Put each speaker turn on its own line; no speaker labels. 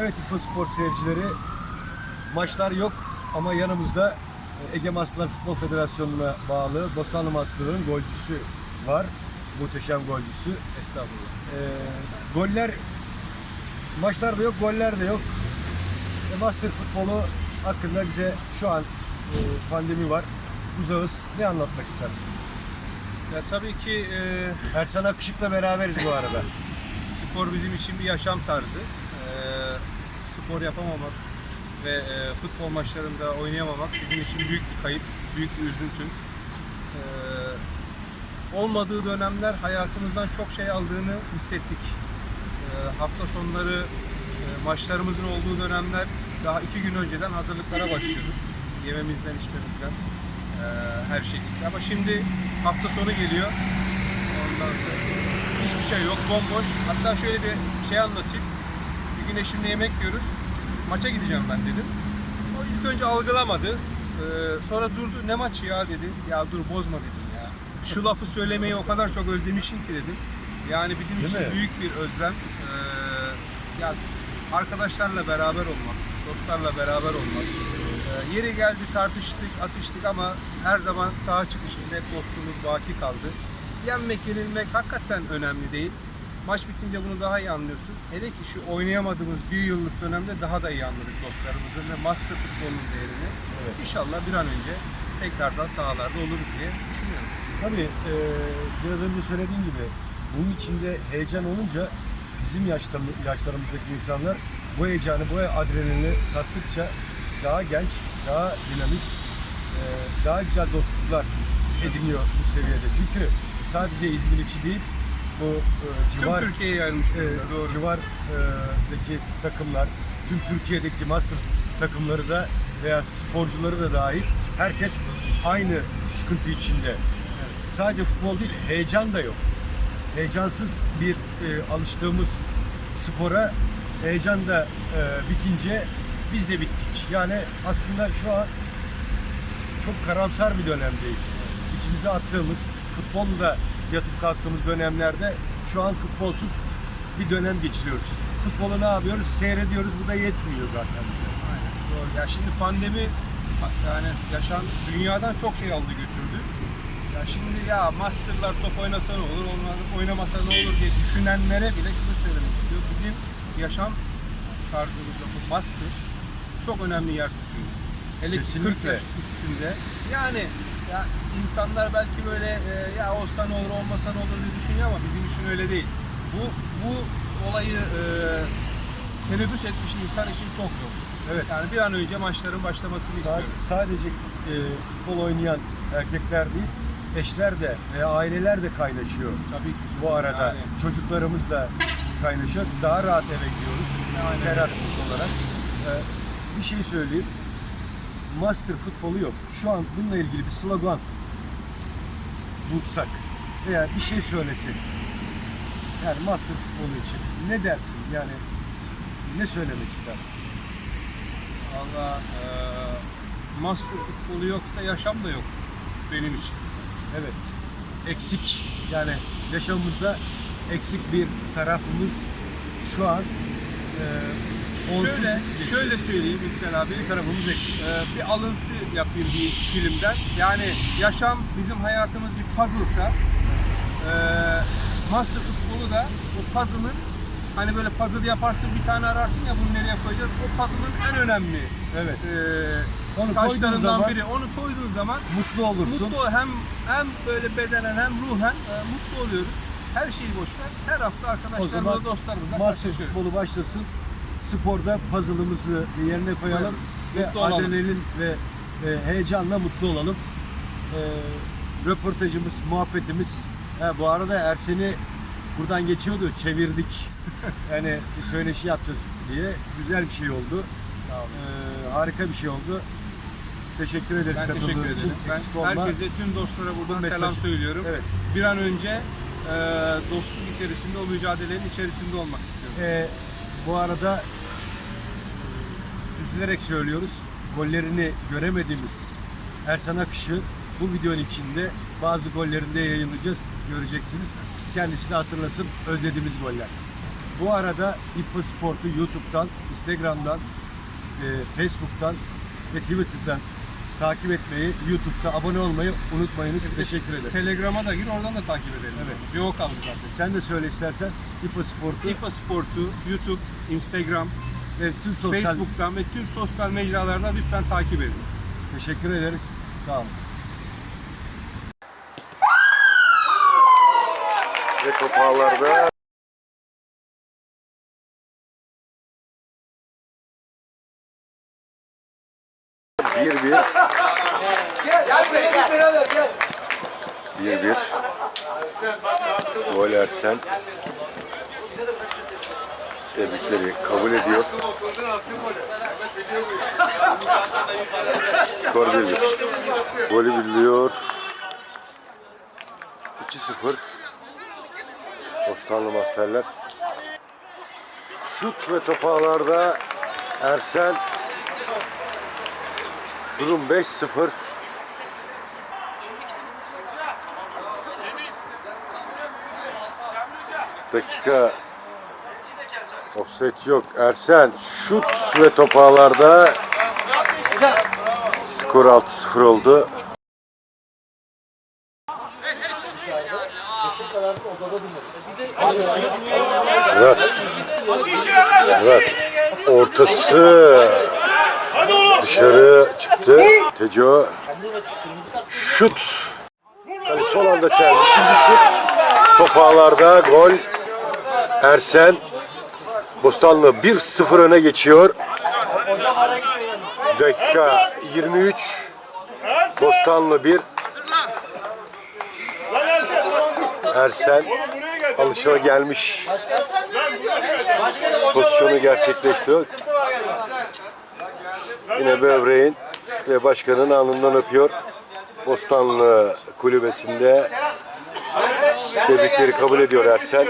Evet İFO Spor seyircileri maçlar yok ama yanımızda e, Ege Masterlar Futbol Federasyonu'na bağlı Bostanlı Masterların golcüsü var. Muhteşem golcüsü.
Estağfurullah.
E, goller maçlar da yok, goller de yok. E, Master futbolu hakkında bize şu an e, pandemi var. Uzağız. Ne anlatmak istersin?
Ya tabii ki e,
Ersan Akışık'la beraberiz bu arada.
spor bizim için bir yaşam tarzı. E, spor yapamamak ve e, futbol maçlarında oynayamamak bizim için büyük bir kayıp, büyük bir üzüntü. E, olmadığı dönemler hayatımızdan çok şey aldığını hissettik. E, hafta sonları e, maçlarımızın olduğu dönemler daha iki gün önceden hazırlıklara başlıyorduk. Yememizden, içmemizden, e, her şekilde. Ama şimdi hafta sonu geliyor. Ondan sonra hiçbir şey yok, bomboş. Hatta şöyle bir şey anlatayım. Gün eşimle yemek yiyoruz. Maça gideceğim ben dedim. O ilk önce algılamadı. Ee, sonra durdu. Ne maçı ya dedi. Ya dur bozma dedim ya. Şu lafı söylemeyi o kadar çok özlemişim ki dedim. Yani bizim
Değil
için
mi?
büyük bir özlem. Ee, ya arkadaşlarla beraber olmak, dostlarla beraber olmak. Ee, yeri geldi tartıştık, atıştık ama her zaman saha çıkışında hep dostluğumuz baki kaldı. Yenmek, yenilmek hakikaten önemli değil. Maç bitince bunu daha iyi anlıyorsun. Hele ki şu oynayamadığımız bir yıllık dönemde daha da iyi anladık dostlarımızın ve master futbolun değerini.
Evet.
İnşallah bir an önce tekrardan sahalarda oluruz diye düşünüyorum.
Tabii e, biraz önce söylediğim gibi bunun içinde heyecan olunca bizim yaşta, yaşlarımızdaki insanlar bu heyecanı, bu adrenalini tattıkça daha genç, daha dinamik, e, daha güzel dostluklar ediniyor bu seviyede. Çünkü sadece İzmir içi değil, bu e,
Tüm
civar
Türkiye'ye yayılmış
e,
durumda, doğru.
civardaki takımlar, tüm Türkiye'deki master takımları da veya sporcuları da dahil herkes aynı sıkıntı içinde. Sadece futbol değil, heyecan da yok. Heyecansız bir e, alıştığımız spora heyecan da e, bitince biz de bittik. Yani aslında şu an çok karamsar bir dönemdeyiz. İçimize attığımız, futbolla yatıp kalktığımız dönemlerde şu an futbolsuz bir dönem geçiriyoruz. Futbolu ne yapıyoruz? Seyrediyoruz. Bu da yetmiyor zaten.
Aynen, doğru. Ya şimdi pandemi yani yaşan dünyadan çok şey aldı götürdü. Ya şimdi ya masterlar top oynasa ne olur, onlar oynamasa ne olur diye düşünenlere bile şunu söylemek istiyor. Bizim yaşam tarzımızda bu master çok önemli yer tutuyor. Hele ki 40
Kesinlikle.
yaş üstünde. Yani ya insanlar belki böyle e, ya olsa ne olur olmasa ne olur diye düşünüyor ama bizim için öyle değil. Bu bu olayı e, teneffüs etmiş insan için çok zor.
Evet.
Yani bir an önce maçların başlamasını istiyoruz.
Sadece e, futbol oynayan erkekler değil, eşler de veya aileler de kaynaşıyor.
Tabii ki.
Bu arada
Yani.
çocuklarımız da kaynaşıyor. Daha rahat eve gidiyoruz.
Aynen.
Ferhat olarak. E, bir şey söyleyeyim. Master futbolu yok. Şu an bununla ilgili bir slogan bulsak veya bir şey söylesek yani master futbolu için ne dersin? Yani ne söylemek istersin?
Valla e, master futbolu yoksa yaşam da yok benim için.
Evet. Eksik. Yani yaşamımızda eksik bir tarafımız şu an e,
Şöyle, şöyle söyleyeyim Yüksel abi.
tarafımız eksik.
Ee, bir alıntı yapayım bir filmden. Yani yaşam bizim hayatımız bir puzzle'sa e, master futbolu da o puzzle'ın hani böyle puzzle yaparsın bir tane ararsın ya bunu nereye koyacağız. O puzzle'ın en önemli
Evet.
e,
Onu koyduğun
taşlarından
zaman
biri. Onu koyduğun zaman
mutlu olursun.
mutlu hem hem böyle bedenen hem ruhen e, mutlu oluyoruz. Her şeyi boş ver. Her hafta
O
arkadaşlarımızla,
zaman
dostlarımızla
master
karşılaşıyoruz.
futbolu başlasın. Sporda puzzle'ımızı yerine koyalım ve
Mutlu olalım.
adrenalin ve e, heyecanla mutlu olalım. E, röportajımız, muhabbetimiz. Ha, bu arada Ersen'i buradan geçiyordu, çevirdik. yani bir söyleşi yapacağız diye. Güzel bir şey oldu.
Sağ olun.
E, harika bir şey oldu. Teşekkür ederiz
Ben
katıldığın
teşekkür
için.
Ben
Eksik olma.
herkese, tüm dostlara buradan
mesaj-
selam söylüyorum.
Evet.
Bir an önce e, dostluk içerisinde, o mücadelenin içerisinde olmak istiyorum.
Ee, bu arada üzülerek söylüyoruz. Gollerini göremediğimiz Ersan Akış'ı bu videonun içinde bazı gollerinde yayınlayacağız. Göreceksiniz. Kendisini hatırlasın özlediğimiz goller. Bu arada İFA Sport'u YouTube'dan, Instagram'dan, e, Facebook'tan ve Twitter'dan takip etmeyi, YouTube'da abone olmayı unutmayınız. Teşekkür ederiz.
Telegram'a da gir oradan da takip edelim.
Evet.
Yok kaldı zaten.
Sen de söyle istersen İFA Sport'u
İFA Sport'u YouTube, Instagram,
ve tüm sosyal...
Facebook'tan ve tüm sosyal mecralardan lütfen takip edin.
Teşekkür ederiz. Sağ olun. Ve topağlarda bir bir bir bir gol Ersen tebrikleri kabul ediyor. Skor 1-1. Golü biliyor. 2-0. Bostanlı Masterler. Şut ve topağlarda Ersen. Durum 5-0. Dakika Offset yok. Ersen şut ve topağlarda skor 6-0 oldu. Murat. Murat. Ortası dışarı çıktı. Teco. Şut. Yani son anda çeldi. İkinci şut. Topağlarda gol. Ersen. Bostanlı 1-0 öne geçiyor. Dakika 23. Bostanlı 1. Ersen alışa gelmiş. Pozisyonu gerçekleştiriyor. Yine böbreğin ve başkanın alnından öpüyor. Bostanlı kulübesinde tebrikleri kabul ediyor Ersen.